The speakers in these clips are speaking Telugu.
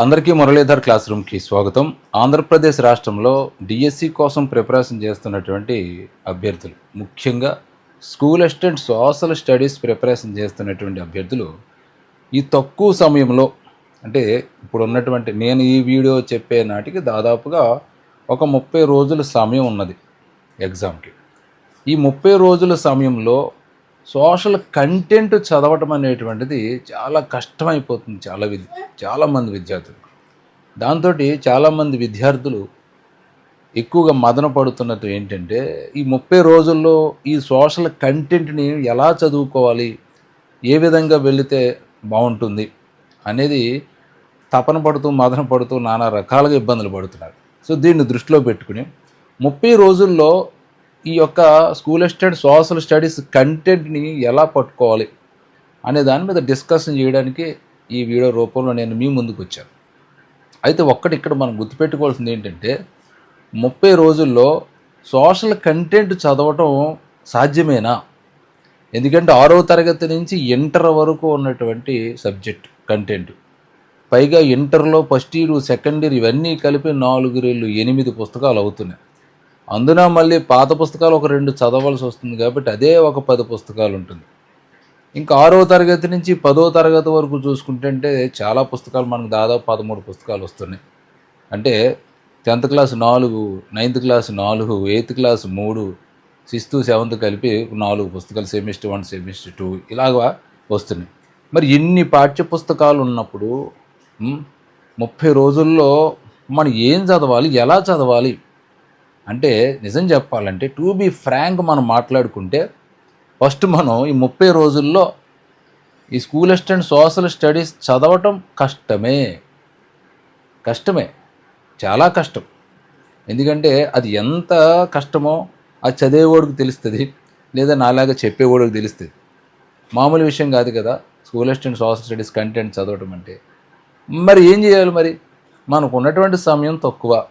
అందరికీ మురళీధర్ క్లాస్ రూమ్కి స్వాగతం. ఆంధ్రప్రదేశ్ రాష్ట్రంలో డిఎస్సి కోసం ప్రిపరేషన్ చేస్తున్నటువంటి అభ్యర్థులు ముఖ్యంగా school assistant social studies preparation చేస్తున్నటువంటి అభ్యర్థులు ఈ తక్కువ సమయంలో అంటే ఇప్పుడు ఉన్నటువంటి నేను ఈ వీడియో చెప్పే నాటికి దాదాపుగా ఒక ముప్పై రోజుల సమయం ఉన్నది ఎగ్జామ్కి. ఈ ముప్పై రోజుల సమయంలో సోషల్ కంటెంట్ చదవటం అనేటువంటిది చాలా కష్టమైపోతుంది చాలా విద్య చాలామంది విద్యార్థులు దాంతో చాలామంది విద్యార్థులు ఎక్కువగా మదన పడుతున్నట్టు ఏంటంటే ఈ ముప్పై రోజుల్లో ఈ సోషల్ కంటెంట్ని ఎలా చదువుకోవాలి ఏ విధంగా వెళితే బాగుంటుంది అనేది తపన పడుతూ మదన పడుతూ నానా రకాలుగా ఇబ్బందులు పడుతున్నారు. సో దీన్ని దృష్టిలో పెట్టుకుని ముప్పై రోజుల్లో ఈ యొక్క స్కూల్ ఎస్టెడ్ సోషల్ స్టడీస్ కంటెంట్ని ఎలా పట్టుకోవాలి అనే దాని మీద డిస్కషన్ చేయడానికి ఈ వీడియో రూపంలో నేను మీ ముందుకు వచ్చాను. అయితే ఒక్కటి ఇక్కడ మనం గుర్తుపెట్టుకోవాల్సింది ఏంటంటే ముప్పై రోజుల్లో సోషల్ కంటెంట్ చదవటం సాధ్యమేనా? ఎందుకంటే ఆరో తరగతి నుంచి ఇంటర్ వరకు ఉన్నటువంటి సబ్జెక్ట్ కంటెంట్ పైగా ఇంటర్లో ఫస్ట్ ఇయర్ సెకండ్ ఇయర్ ఇవన్నీ కలిపి నాలుగు రేళ్ళు ఎనిమిది పుస్తకాలు అవుతున్నాయి. అందున మళ్ళీ పాత పుస్తకాలు ఒక రెండు చదవాల్సి వస్తుంది కాబట్టి అదే ఒక పది పుస్తకాలు ఉంటుంది. ఇంకా ఆరో తరగతి నుంచి పదో తరగతి వరకు చూసుకుంటే చాలా పుస్తకాలు మనకు దాదాపు పదమూడు పుస్తకాలు వస్తున్నాయి. అంటే టెన్త్ క్లాస్ నాలుగు నైన్త్ క్లాస్ నాలుగు ఎయిత్ క్లాస్ మూడు సిక్స్త్ సెవెంత్ కలిపి నాలుగు పుస్తకాలు సెమిస్టర్ వన్ సెమిస్టర్ టూ ఇలాగా వస్తున్నాయి. మరి ఇన్ని పాఠ్య పుస్తకాలు ఉన్నప్పుడు ముప్పై రోజుల్లో మనం ఏం చదవాలి ఎలా చదవాలి? అంటే నిజం చెప్పాలంటే టు బీ ఫ్రాంక్ మనం మాట్లాడుకుంటే ఫస్ట్ మనం ఈ ముప్పై రోజుల్లో ఈ స్కూల్ అసిస్టెంట్ సోషల్ స్టడీస్ చదవటం కష్టమే. కష్టమే. చాలా కష్టం. ఎందుకంటే అది ఎంత కష్టమో అది చదివేవాడికి తెలుస్తుంది లేదా నాలాగా చెప్పేవాడికి తెలుస్తుంది. మామూలు విషయం కాదు కదా school assistant social studies content చదవటం అంటే. మరి ఏం చేయాలి మరి? మనకు ఉన్నటువంటి సమయం తక్కువ.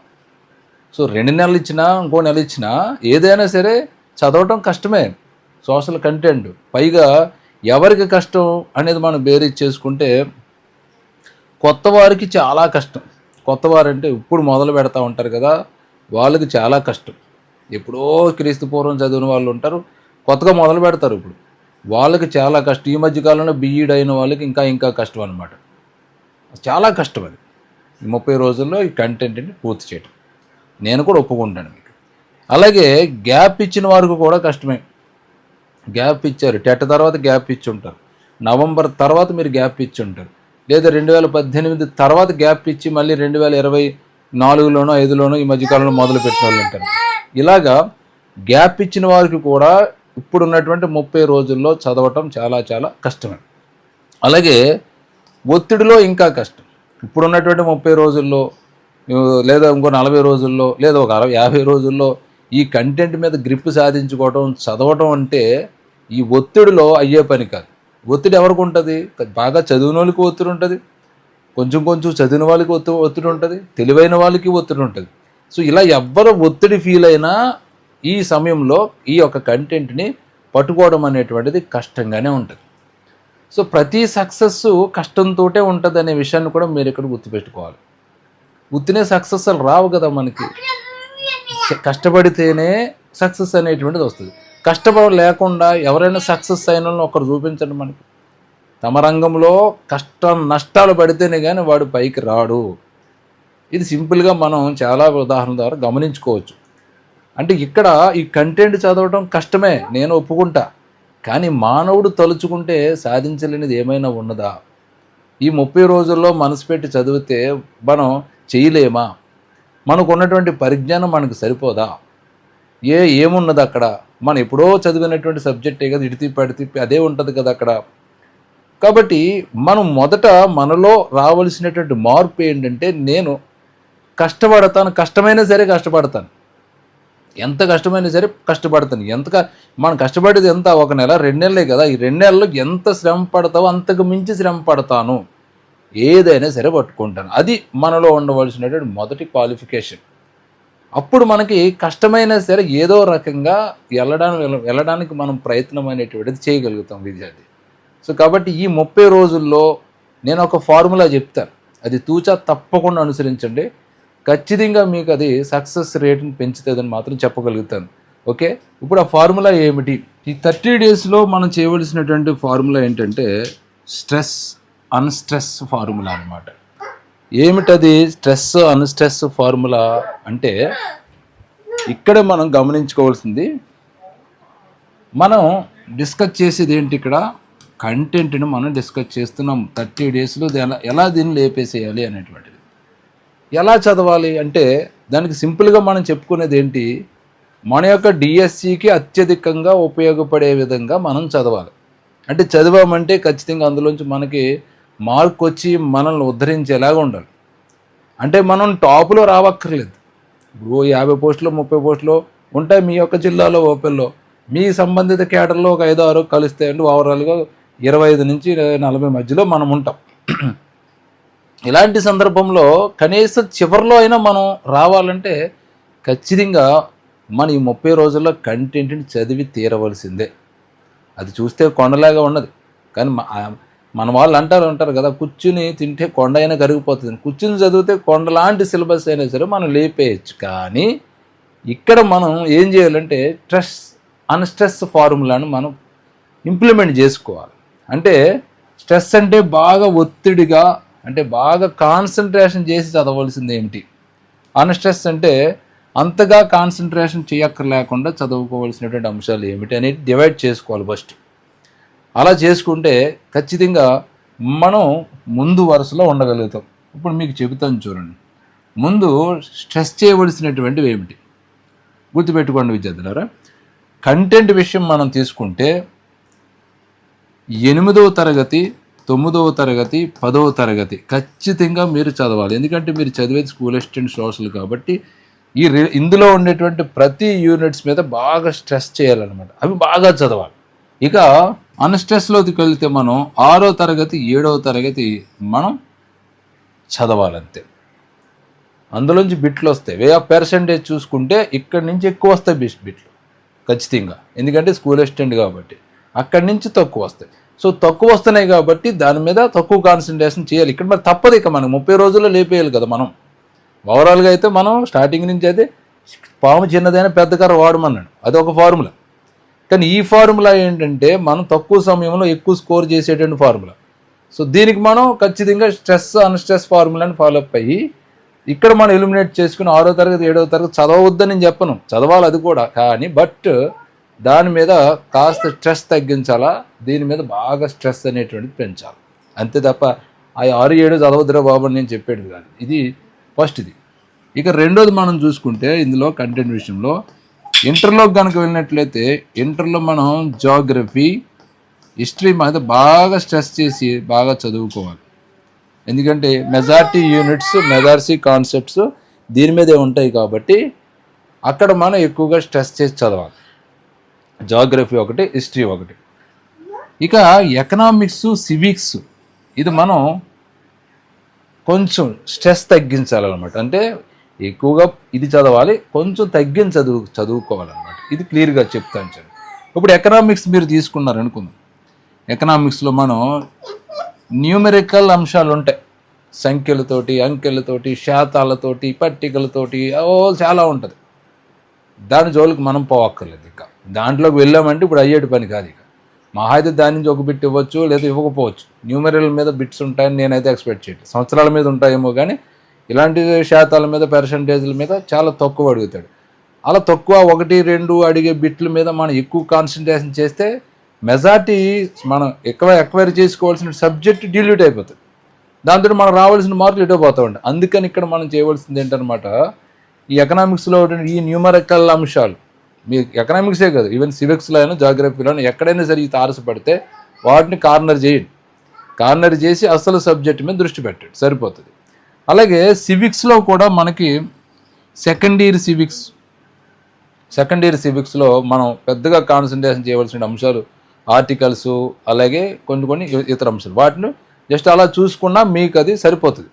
సో రెండు నెలలు ఇచ్చినా ఇంకో నెల ఇచ్చినా ఏదైనా సరే చదవటం కష్టమే. Social content. పైగా ఎవరికి కష్టం అనేది మనం బేరీజ్ చేసుకుంటే కొత్త వారికి చాలా కష్టం. కొత్త వారంటే ఇప్పుడు మొదలు పెడతా ఉంటారు కదా వాళ్ళకి చాలా కష్టం. ఎప్పుడో క్రీస్తు పూర్వం చదివిన వాళ్ళు ఉంటారు కొత్తగా మొదలు పెడతారు ఇప్పుడు. వాళ్ళకి చాలా కష్టం. ఈ మధ్య కాలంలో బీఈడ్ అయిన వాళ్ళకి ఇంకా ఇంకా కష్టం అనమాట చాలా కష్టం అది. ఈ ముప్పై రోజుల్లో ఈ కంటెంట్ని పూర్తి చేయడం నేను కూడా ఒప్పుకుంటాను మీకు. అలాగే గ్యాప్ ఇచ్చిన వారికి కూడా కష్టమే. గ్యాప్ ఇచ్చారు. టెట్ తర్వాత గ్యాప్ ఇచ్చి ఉంటారు. నవంబర్ తర్వాత మీరు గ్యాప్ ఇచ్చి ఉంటారు. లేదా రెండు వేల పద్దెనిమిది తర్వాత గ్యాప్ ఇచ్చి మళ్ళీ రెండు వేల ఇరవై నాలుగులోనో ఐదులోనో ఈ మధ్యకాలంలో మొదలు పెట్టిన వాళ్ళు ఉంటారు ఇలాగా గ్యాప్ ఇచ్చిన వారికి కూడా ఇప్పుడున్నటువంటి ముప్పై రోజుల్లో చదవటం చాలా చాలా కష్టమే. అలాగే ఒత్తిడిలో ఇంకా కష్టం. ఇప్పుడున్నటువంటి ముప్పై రోజుల్లో లేదా ఇంకో నలభై రోజుల్లో లేదా ఒక అరవై యాభై రోజుల్లో ఈ కంటెంట్ మీద గ్రిప్ సాధించుకోవడం చదవటం అంటే ఈ ఒత్తిడిలో అయ్యే పని కాదు. ఒత్తిడి ఎవరికి ఉంటుంది? బాగా చదివిన వాళ్ళకి ఒత్తిడి ఉంటుంది. కొంచెం కొంచెం చదివిన వాళ్ళకి ఒత్తి ఒత్తిడి ఉంటుంది. తెలివైన వాళ్ళకి ఒత్తిడి ఉంటుంది. సో ఇలా ఎవ్వరు ఒత్తిడి ఫీల్ అయినా ఈ సమయంలో ఈ యొక్క కంటెంట్ని పట్టుకోవడం అనేటువంటిది కష్టంగానే ఉంటుంది. సో ప్రతి సక్సెస్ కష్టంతోటే ఉంటుంది అనే విషయాన్ని కూడా మీరు ఇక్కడ గుర్తుపెట్టుకోవాలి. ఉత్తినే సక్సెస్ రావు కదా మనకి. కష్టపడితేనే సక్సెస్ అనేటువంటిది వస్తుంది. కష్టపడ లేకుండా ఎవరైనా సక్సెస్ అయిన వాళ్ళని ఒకరు చూపించండి మనకి. తమ రంగంలో కష్టం నష్టాలు పడితేనే కానీ వాడు పైకి రాడు. ఇది సింపుల్గా మనం చాలా ఉదాహరణ ద్వారా గమనించుకోవచ్చు. అంటే ఇక్కడ ఈ కంటెంట్ చదవడం కష్టమే నేను ఒప్పుకుంటా. కానీ మానవుడు తలుచుకుంటే సాధించలేనిది ఏమైనా ఉన్నదా? ఈ ముప్పై రోజుల్లో మనసు పెట్టి చదివితే మనం చేయలేమా? మనకు ఉన్నటువంటి పరిజ్ఞానం మనకు సరిపోదా? ఏ ఏమున్నది అక్కడ? మనం ఎప్పుడో చదివినటువంటి సబ్జెక్టే కదా ఇటు తిప్పి తిప్పి అదే ఉంటుంది కదా అక్కడ. కాబట్టి మనం మొదట మనలో రావలసినటువంటి మార్పు ఏంటంటే నేను కష్టపడతాను కష్టమైనా సరే కష్టపడతాను. ఎంత కష్టమైనా సరే కష్టపడతాను. ఎంత మనం కష్టపడేది ఎంత? ఒక నెల రెండు నెలలే కదా. ఈ రెండు నెలల్లో ఎంత శ్రమ పడతావో అంతకు మించి శ్రమ పడతాను. ఏదైనా సరే పట్టుకుంటాను. అది మనలో ఉండవలసినటువంటి మొదటి క్వాలిఫికేషన్ అప్పుడు మనకి కష్టమైనా సరే ఏదో రకంగా వెళ్ళడానికి వెళ్ళడానికి మనం ప్రయత్నం అనేటువంటిది చేయగలుగుతాం విద్యార్థి. సో కాబట్టి ఈ ముప్పై రోజుల్లో నేను ఒక ఫార్ములా చెప్తాను. అది తూచా తప్పకుండా అనుసరించండి. ఖచ్చితంగా మీకు అది సక్సెస్ రేట్ని పెంచుతుందని మాత్రం చెప్పగలుగుతాను. ఓకే? ఇప్పుడు ఆ ఫార్ములా ఏమిటి? ఈ థర్టీ డేస్లో మనం చేయవలసినటువంటి ఫార్ములా ఏంటంటే స్ట్రెస్ అన్స్ట్రెస్ ఫార్ములా అన్నమాట. ఏమిటది స్ట్రెస్ అన్స్ట్రెస్ ఫార్ములా అంటే ఇక్కడ మనం గమనించుకోవాల్సింది మనం డిస్కస్ చేసేది ఏంటి ఇక్కడ? కంటెంట్ని మనం డిస్కస్ చేస్తున్నాం. థర్టీ డేస్లో ఎలా ఎలా దీన్ని లేపేసేయాలి అనేటువంటిది. ఎలా చదవాలి అంటే దానికి సింపుల్గా మనం చెప్పుకునేది ఏంటి? మన యొక్క డిఎస్సికి అత్యధికంగా ఉపయోగపడే విధంగా మనం చదవాలి. అంటే చదివామంటే ఖచ్చితంగా అందులోంచి మనకి మార్క్ వచ్చి మనల్ని ఉద్ధరించేలాగా ఉండాలి. అంటే మనం టాపులో రావక్కర్లేదు. ఇప్పుడు యాభై పోస్టులు ముప్పై పోస్టులు ఉంటాయి మీ యొక్క జిల్లాలో ఓపెన్లో మీ సంబంధిత కేటర్లో ఒక ఐదు ఆరు కలిస్తే అంటే ఓవరాల్గా ఇరవై ఐదు నుంచి నలభై మధ్యలో మనం ఉంటాం. ఇలాంటి సందర్భంలో కనీసం చివరిలో అయినా మనం రావాలంటే ఖచ్చితంగా మన ఈ ముప్పై రోజుల్లో కంటెంట్ని చదివి తీరవలసిందే. అది చూస్తే కొండలాగా ఉన్నది. కానీ మన వాళ్ళు అంటారు ఉంటారు కదా కూర్చుని తింటే కొండ అయినా కరిగిపోతుంది. కూర్చుని చదివితే కొండలాంటి సిలబస్ అయినా సరే మనం లేపేయచ్చు. కానీ ఇక్కడ మనం ఏం చేయాలంటే స్ట్రెస్ అన్స్ట్రెస్ ఫార్ములాను మనం ఇంప్లిమెంట్ చేసుకోవాలి. అంటే స్ట్రెస్ అంటే బాగా ఒత్తిడిగా అంటే బాగా కాన్సన్ట్రేషన్ చేసి చదవలసింది ఏమిటి? అన్స్ట్రెస్ అంటే అంతగా కాన్సన్ట్రేషన్ చేయక్కర్లేకుండా చదువుకోవాల్సినటువంటి అంశాలు ఏమిటి అనేది డివైడ్ చేసుకోవాలి ఫస్ట్. అలా చేసుకుంటే ఖచ్చితంగా మనం ముందు వరుసలో ఉండగలుగుతాం. ఇప్పుడు మీకు చెబుతాను చూడండి. ముందు స్ట్రెస్ చేయవలసినటువంటివి ఏమిటి? గుర్తుపెట్టుకోండి విద్యార్థులారా. కంటెంట్ విషయం మనం తీసుకుంటే ఎనిమిదవ తరగతి తొమ్మిదవ తరగతి పదవ తరగతి ఖచ్చితంగా మీరు చదవాలి. ఎందుకంటే మీరు చదివేది స్కూల్ అసిస్టెంట్ సోషల్ కాబట్టి ఈ ఇందులో ఉండేటువంటి ప్రతి యూనిట్స్ మీద బాగా స్ట్రెస్ చేయాలన్నమాట. అవి బాగా చదవాలి. ఇక అన్స్ట్రెస్లోకి వెళ్తే మనం ఆరో తరగతి ఏడవ తరగతి మనం చదవాలంతే. అందులోంచి బిట్లు వస్తాయి. వే ఆఫ్ పర్సంటేజ్ చూసుకుంటే ఇక్కడి నుంచి ఎక్కువ వస్తాయి బిట్ బిట్లు. ఖచ్చితంగా. ఎందుకంటే స్కూల్ అసిస్టెంట్ కాబట్టి. అక్కడి నుంచి తక్కువ వస్తాయి. సో తక్కువ వస్తున్నాయి కాబట్టి దాని మీద తక్కువ కాన్సన్ట్రేషన్ చేయాలి. ఇక్కడ మరి తప్పదు ఇక మనం ముప్పై రోజుల్లో లేపేయాలి కదా మనం. ఓవరాల్గా అయితే మనం స్టార్టింగ్ నుంచి అయితే పాము చిన్నదైనా పెద్ద కర్ర వాడమన్నాడు. అది ఒక ఫార్ములా. కానీ ఈ ఫార్ములా ఏంటంటే మనం తక్కువ సమయంలో ఎక్కువ స్కోర్ చేసేటువంటి ఫార్ములా. సో దీనికి మనం ఖచ్చితంగా స్ట్రెస్ అన్స్ట్రెస్ ఫార్ములాని ఫాలోఅప్ అయ్యి ఇక్కడ మనం ఎలిమినేట్ చేసుకుని ఆరో తరగతి ఏడవ తరగతి చదవద్దని నేను చెప్పను. చదవాలి అది కూడా. కానీ బట్ దాని మీద కాస్త స్ట్రెస్ తగ్గించాలా? దీని మీద బాగా స్ట్రెస్ అనేటువంటిది పెంచాలి. అంతే తప్ప ఆ ఆరు ఏడు చదవద్దురా బాబు అని నేను చెప్పేది కాదు. ఇది ఫస్ట్ ఇది. ఇక రెండోది మనం చూసుకుంటే ఇందులో కంటెంట్ విషయంలో ఇంటర్లో కనుక వెళ్ళినట్లయితే ఇంటర్లో మనం జాగ్రఫీ హిస్టరీ మీద బాగా స్ట్రెస్ చేసి బాగా చదువుకోవాలి. ఎందుకంటే మెజార్టీ యూనిట్స్ మెజార్సీ కాన్సెప్ట్స్ దీని మీదే ఉంటాయి కాబట్టి అక్కడ మనం ఎక్కువగా స్ట్రెస్ చేసి చదవాలి. జాగ్రఫీ ఒకటి హిస్టరీ ఒకటి. ఇక ఎకనామిక్స్ సివిక్స్ ఇది మనం కొంచెం స్ట్రెస్ తగ్గించాలన్నమాట. అంటే ఎక్కువగా ఇది చదవాలి కొంచెం తగ్గించి చదువు చదువుకోవాలన్నమాట. ఇది క్లియర్గా చెప్తాను సార్ ఇప్పుడు ఎకనామిక్స్ మీరు తీసుకున్నారు అనుకుందాం ఎకనామిక్స్లో మనం న్యూమెరికల్ అంశాలు ఉంటాయి సంఖ్యలతోటి అంకెలతోటి శాతాలతోటి పట్టికలతోటి ఓ చాలా ఉంటుంది. దాని జోలికి మనం పోవక్కర్లేదు ఇక. దాంట్లోకి వెళ్ళామంటే ఇప్పుడు అయ్యేటి పని కాదు ఇక. మహా అయితే దాని నుంచి ఒక బిట్ ఇవ్వచ్చు లేదా ఇవ్వకపోవచ్చు. న్యూమెరల్ మీద బిట్స్ ఉంటాయని నేనైతే ఎక్స్పెక్ట్ చేయట్లేదు. సంవత్సరాల మీద ఉంటాయేమో కానీ ఇలాంటి శాతాల మీద పర్సంటేజ్ల మీద చాలా తక్కువ అడుగుతాడు. అలా తక్కువ ఒకటి రెండు అడిగే బిట్ల మీద మనం ఎక్కువ కాన్సన్ట్రేషన్ చేస్తే మెజార్టీ మనం ఎక్కువ ఎక్వైర్ చేసుకోవాల్సిన సబ్జెక్ట్ డిల్యూట్ అయిపోతుంది. దాంతో మనం రావాల్సిన మార్కులు ఎటో పోతూ ఉంటాయి. అందుకని ఇక్కడ మనం చేయవలసింది ఏంటనమాట ఈ ఎకనామిక్స్లో ఈ న్యూమరికల్ అంశాలు మీ ఎకనామిక్సే కాదు ఈవెన్ సివిక్స్లో అయినా జాగ్రఫీలో అయినా ఎక్కడైనా సరే ఈ తారసపడితే వాటిని కార్నర్ చేయండి. కార్నర్ చేసి అసలు సబ్జెక్ట్ మీద దృష్టి పెట్టండి. సరిపోతుంది. అలాగే సివిక్స్లో కూడా మనకి second year civics second year సివిక్స్లో మనం పెద్దగా కాన్సన్ట్రేషన్ చేయవలసిన అంశాలు ఆర్టికల్స్ అలాగే కొన్ని కొన్ని ఇతర అంశాలు. వాటిని జస్ట్ అలా చూసుకున్నా మీకు అది సరిపోతుంది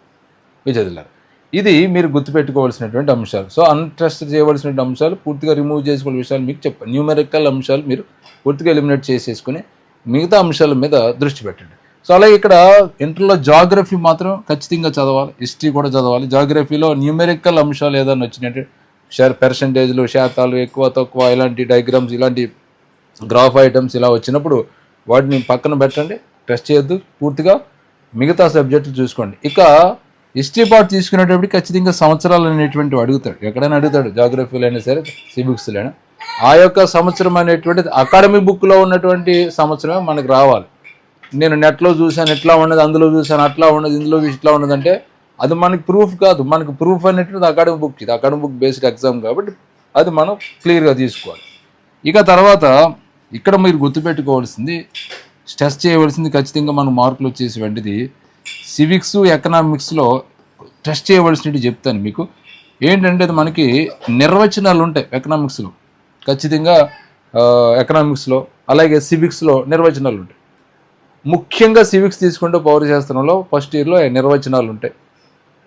విజయదిల్లారు ఇది మీరు గుర్తుపెట్టుకోవాల్సినటువంటి అంశాలు. సో అన్ట్రస్ట్ చేయవలసిన అంశాలు పూర్తిగా రిమూవ్ చేసుకోవాల్సిన విషయాలు మీకు చెప్పండి న్యూమెరికల్ అంశాలు మీరు పూర్తిగా ఎలిమినేట్ చేసేసుకుని మిగతా అంశాల మీద దృష్టి పెట్టండి. సో అలాగే ఇక్కడ ఇంటర్లో జాగ్రఫీ మాత్రం ఖచ్చితంగా చదవాలి హిస్టరీ కూడా చదవాలి. జాగ్రఫీలో న్యూమెరికల్ అంశాలు ఏదైనా వచ్చినట్టు షేర్ పర్సంటేజ్లు శాతాలు ఎక్కువ తక్కువ ఇలాంటి డయాగ్రామ్స్ ఇలాంటి గ్రాఫ్ ఐటమ్స్ ఇలా వచ్చినప్పుడు వాటిని పక్కన పెట్టండి టెస్ట్ చేయొద్దు పూర్తిగా మిగతా సబ్జెక్టులు చూసుకోండి. ఇక హిస్టరీ పార్ట్ తీసుకునేటప్పుడు ఖచ్చితంగా సంవత్సరాలు అనేటువంటివి అడుగుతాడు. ఎక్కడైనా అడుగుతాడు జాగ్రఫీలో అయినా సరే సిబిక్స్లో అయినా ఆ యొక్క సంవత్సరం అనేటువంటిది అకాడమిక్ బుక్లో ఉన్నటువంటి సంవత్సరమే మనకు రావాలి. నేను నెట్లో చూశాను ఎట్లా ఉన్నది అందులో చూశాను అట్లా ఉన్నది ఇందులో చూసి ఇట్లా ఉన్నదంటే అది మనకి ప్రూఫ్ కాదు. మనకి ప్రూఫ్ అనేటువంటిది అకాడమిక్ బుక్ ఇది అకాడమిక్ బుక్ బేస్డ్ ఎగ్జామ్ కాబట్టి అది మనం క్లియర్గా తీసుకోవాలి. ఇక తర్వాత ఇక్కడ మీరు గుర్తుపెట్టుకోవాల్సింది స్ట్రెస్ చేయవలసింది ఖచ్చితంగా మనం మార్కులు వచ్చేసి వంటిది. సివిక్స్ ఎకనామిక్స్లో టెస్ట్ చేయవలసినవి చెప్తాను మీకు. ఏంటంటే అది మనకి నిర్వచనాలు ఉంటాయి ఎకనామిక్స్లో ఖచ్చితంగా ఎకనామిక్స్లో అలాగే సివిక్స్లో నిర్వచనాలు ఉంటాయి. ముఖ్యంగా సివిక్స్ తీసుకుంటే పౌరశాస్త్రంలో ఫస్ట్ ఇయర్లో నిర్వచనాలు ఉంటాయి.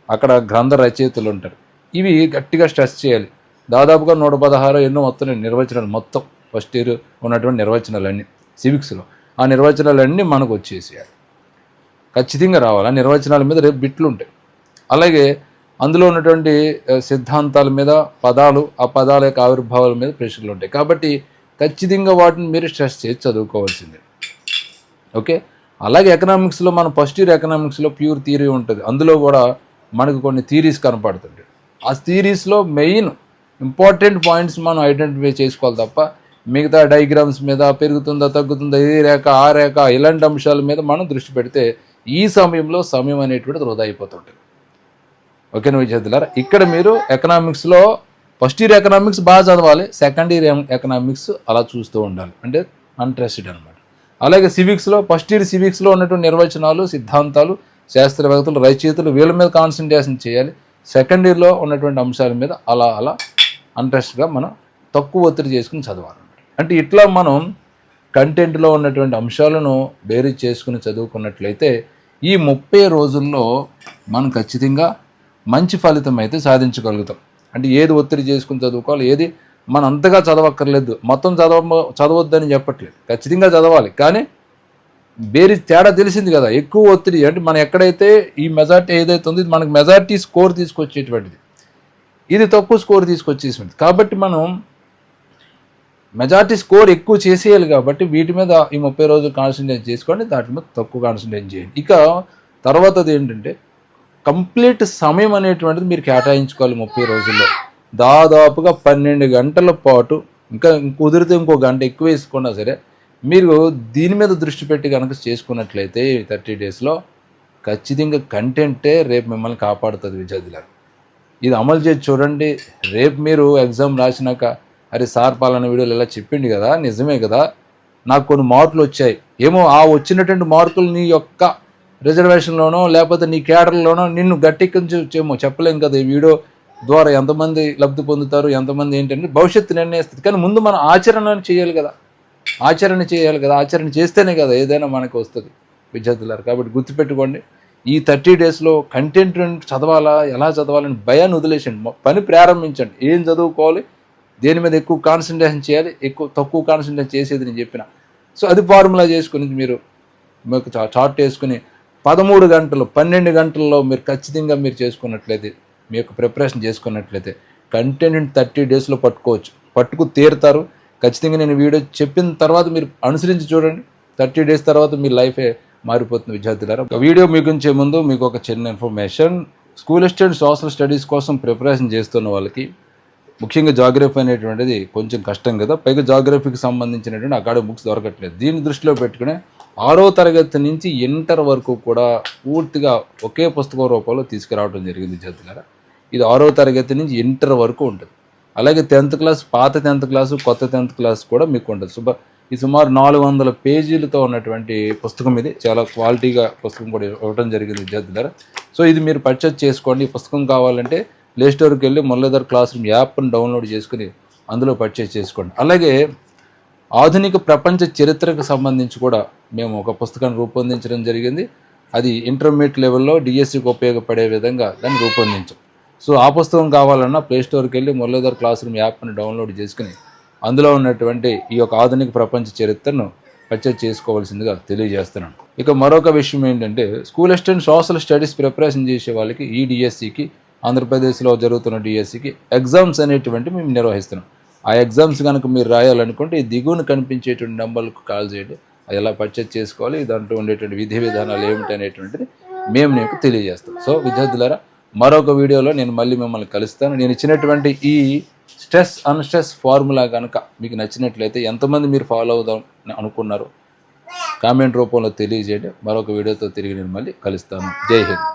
అక్కడ గ్రంథ రచయితలు ఉంటారు. ఇవి గట్టిగా స్ట్రెస్ చేయాలి. దాదాపుగా నూట పదహారు ఎన్నో మొత్తం నిర్వచనాలు మొత్తం ఫస్ట్ ఇయర్ ఉన్నటువంటి నిర్వచనాలన్నీ సివిక్స్లో ఆ నిర్వచనాలన్నీ మనకు వచ్చేసేయాలి. ఖచ్చితంగా రావాలి. ఆ నిర్వచనాల మీద రేపు బిట్లు ఉంటాయి. అలాగే అందులో ఉన్నటువంటి సిద్ధాంతాల మీద పదాలు ఆ పదాల యొక్క ఆవిర్భావాల మీద ప్రశ్నలు ఉంటాయి. కాబట్టి ఖచ్చితంగా వాటిని మీరు స్ట్రెస్ చేసి చదువుకోవాల్సిందే. ఓకే? అలాగే ఎకనామిక్స్లో మనం ఫస్ట్ ఇయర్ ఎకనామిక్స్లో ప్యూర్ థియరీ ఉంటుంది. అందులో కూడా మనకు కొన్ని థీరీస్ కనపడుతుంటాయి. ఆ థీరీస్లో మెయిన్ ఇంపార్టెంట్ పాయింట్స్ మనం ఐడెంటిఫై చేసుకోవాలి తప్ప మిగతా డయాగ్రామ్స్ మీద పెరుగుతుందా తగ్గుతుందా ఏ రేఖ ఆ రేఖ ఇలాంటి అంశాల మీద మనం దృష్టి పెడితే ఈ సమయంలో సమయం అనేటువంటిది వృధా అయిపోతుంటుంది. ఓకేనా విద్యార్థులారా? ఇక్కడ మీరు ఎకనామిక్స్లో ఫస్ట్ ఇయర్ ఎకనామిక్స్ బాగా చదవాలి సెకండ్ ఇయర్ ఎకనామిక్స్ అలా చూస్తూ ఉండాలి. అంటే అన్ట్రెస్టెడ్ అనమాట అలాగే సివిక్స్లో ఫస్ట్ ఇయర్ సివిక్స్లో ఉన్నటువంటి నిర్వచనాలు సిద్ధాంతాలు శాస్త్రవేత్తలు రచయితలు వీళ్ళ మీద కాన్సన్ట్రేషన్ చేయాలి. సెకండ్ ఇయర్లో ఉన్నటువంటి అంశాల మీద అలా అలా ఇంట్రెస్ట్గా మనం తక్కువ ఒత్తిడి చేసుకుని చదవాలి. అంటే ఇట్లా మనం కంటెంట్లో ఉన్నటువంటి అంశాలను బేరీ చేసుకుని చదువుకున్నట్లయితే ఈ ముప్పై రోజుల్లో మనం ఖచ్చితంగా మంచి ఫలితం అయితే సాధించగలుగుతాం. అంటే ఏది ఒత్తిడి చేసుకుని చదువుకోవాలి ఏది మనం అంతగా చదవక్కర్లేదు. మొత్తం చదవ చదవద్దని చెప్పట్లేదు. ఖచ్చితంగా చదవాలి. కానీ వేరే తేడా తెలిసింది కదా ఎక్కువ ఒత్తిడి. అంటే మనం ఎక్కడైతే ఈ మెజార్టీ ఏదైతే ఉందో ఇది మనకు మెజార్టీ స్కోర్ తీసుకొచ్చేటువంటిది. ఇది తక్కువ స్కోర్ తీసుకొచ్చేసింది కాబట్టి మనం మెజార్టీ స్కోర్ ఎక్కువ చేసేయాలి కాబట్టి వీటి మీద ఈ ముప్పై రోజులు కాన్సన్ట్రేట్ చేసుకోండి దాటి మీద తక్కువ కాన్సన్ట్రేట్ చేయండి. ఇక తర్వాతది ఏంటంటే కంప్లీట్ సమయం అనేటువంటిది మీరు కేటాయించుకోవాలి ముప్పై రోజుల్లో. దాదాపుగా పన్నెండు గంటల పాటు ఇంకా కుదిరితే ఇంకో గంట ఎక్కువ వేసుకున్నా సరే మీరు దీని మీద దృష్టి పెట్టి కనుక చేసుకున్నట్లయితే థర్టీ డేస్లో ఖచ్చితంగా కంటెంటే రేపు మిమ్మల్ని కాపాడుతుంది విద్యార్థులకు ఇది అమలు చేసి చూడండి. రేపు మీరు ఎగ్జామ్ రాసినాక అరే సార్ పాలన వీడియోలు ఇలా చెప్పిండు కదా నిజమే కదా నాకు కొన్ని మార్కులు వచ్చాయి. ఏమో ఆ వచ్చినటువంటి మార్కులు నీ యొక్క రిజర్వేషన్లోనో లేకపోతే నీ కేడర్లోనో నిన్ను గట్టెక్కించేమో చెప్పలేం కదా ఈ వీడియో. ద్వారా ఎంతమంది లబ్ధి పొందుతారు ఎంతమంది ఏంటంటే భవిష్యత్తు నిర్ణయిస్తుంది. కానీ ముందు మనం ఆచరణ చేయాలి కదా. ఆచరణ చేయాలి కదా. ఆచరణ చేస్తేనే కదా ఏదైనా మనకు వస్తుంది. విద్యార్థులారు కాబట్టి గుర్తుపెట్టుకోండి. ఈ థర్టీ డేస్లో కంటెంట్ చదవాలా ఎలా చదవాలని భయాన్ని వదిలేసండి పని ప్రారంభించండి. ఏం చదువుకోవాలి? దేని మీద ఎక్కువ కాన్సన్ట్రేషన్ చేయాలి? ఎక్కువ తక్కువ కాన్సన్ట్రేషన్ చేసేది నేను చెప్పిన. సో అది ఫార్ములా చేసుకుని మీరు మీకు చా- చార్ట్ వేసుకుని పదమూడు గంటలు పన్నెండు గంటల్లో మీరు ఖచ్చితంగా మీరు చేసుకున్నట్లయితే మీ యొక్క ప్రిపరేషన్ చేసుకున్నట్లయితే కంటెంట్ థర్టీ డేస్లో పట్టుకోవచ్చు. పట్టుకు తీరుతారు. ఖచ్చితంగా నేను వీడియో చెప్పిన తర్వాత మీరు అనుసరించి చూడండి. థర్టీ డేస్ తర్వాత మీ లైఫే మారిపోతుంది విద్యార్థులారా. ఒక వీడియో గురించే ముందు మీకు ఒక చిన్న information school student social studies కోసం ప్రిపరేషన్ చేస్తున్న వాళ్ళకి ముఖ్యంగా జాగ్రఫీ అనేటువంటిది కొంచెం కష్టం కదా. పైగా జాగ్రఫీకి సంబంధించినటువంటి అకాడమిక్ బుక్స్ దొరకట్లేదు. దీన్ని దృష్టిలో పెట్టుకుని ఆరో తరగతి నుంచి ఇంటర్ వరకు కూడా పూర్తిగా ఒకే పుస్తకం రూపంలో తీసుకురావడం జరిగింది విద్యార్థులారా. ఇది ఆరో తరగతి నుంచి ఇంటర్ వరకు ఉంటుంది. అలాగే టెన్త్ క్లాస్ పాత టెన్త్ క్లాసు కొత్త టెన్త్ క్లాస్ కూడా మీకు ఉంటుంది సుబ ఈ సుమారు నాలుగు వందల పేజీలతో ఉన్నటువంటి పుస్తకం ఇది. చాలా క్వాలిటీగా పుస్తకం కూడా ఇవ్వడం జరిగింది విద్యార్థులారా సో ఇది మీరు పర్చేజ్ చేసుకోండి. ఈ పుస్తకం కావాలంటే ప్లే స్టోర్కి వెళ్ళి మురళీధర్ క్లాస్ రూమ్ యాప్ని డౌన్లోడ్ చేసుకుని అందులో పర్చేజ్ చేసుకోండి. అలాగే ఆధునిక ప్రపంచ చరిత్రకు సంబంధించి కూడా మేము ఒక పుస్తకాన్ని రూపొందించడం జరిగింది. అది ఇంటర్మీడియట్ లెవెల్లో డిఎస్సికి ఉపయోగపడే విధంగా దాన్ని రూపొందించాం. సో ఆ పుస్తకం కావాలన్నా ప్లే స్టోర్కి వెళ్ళి మురళీధర్ క్లాస్ రూమ్ యాప్ని డౌన్లోడ్ చేసుకుని అందులో ఉన్నటువంటి ఈ యొక్క ఆధునిక ప్రపంచ చరిత్రను పర్చేజ్ చేసుకోవాల్సిందిగా తెలియజేస్తున్నాను. ఇక మరొక విషయం ఏంటంటే school assistant social studies preparation చేసే వాళ్ళకి ఈ డిఎస్సికి ఆంధ్రప్రదేశ్లో జరుగుతున్న డిఎస్సికి ఎగ్జామ్స్ అనేటువంటి మేము నిర్వహిస్తున్నాం. ఆ ఎగ్జామ్స్ కనుక మీరు రాయాలనుకుంటే ఈ దిగువన కనిపించేటువంటి నెంబర్లకు కాల్ చేయండి. అది ఎలా పర్చేజ్ చేసుకోవాలి? దాంట్లో ఉండేటువంటి విధి విధానాలు ఏమిటి అనేటువంటిది మేము మీకు తెలియజేస్తాం. సో విద్యార్థులారా మరొక వీడియోలో నేను మళ్ళీ మిమ్మల్ని కలుస్తాను. నేను ఇచ్చినటువంటి ఈ స్ట్రెస్ అన్స్ట్రెస్ ఫార్ములా కనుక మీకు నచ్చినట్లయితే ఎంతమంది మీరు ఫాలో అవుదాం అనుకున్నారు కామెంట్ రూపంలో తెలియజేయండి. మరొక వీడియోతో తిరిగి నేను మళ్ళీ కలుస్తాను. జై హింద్.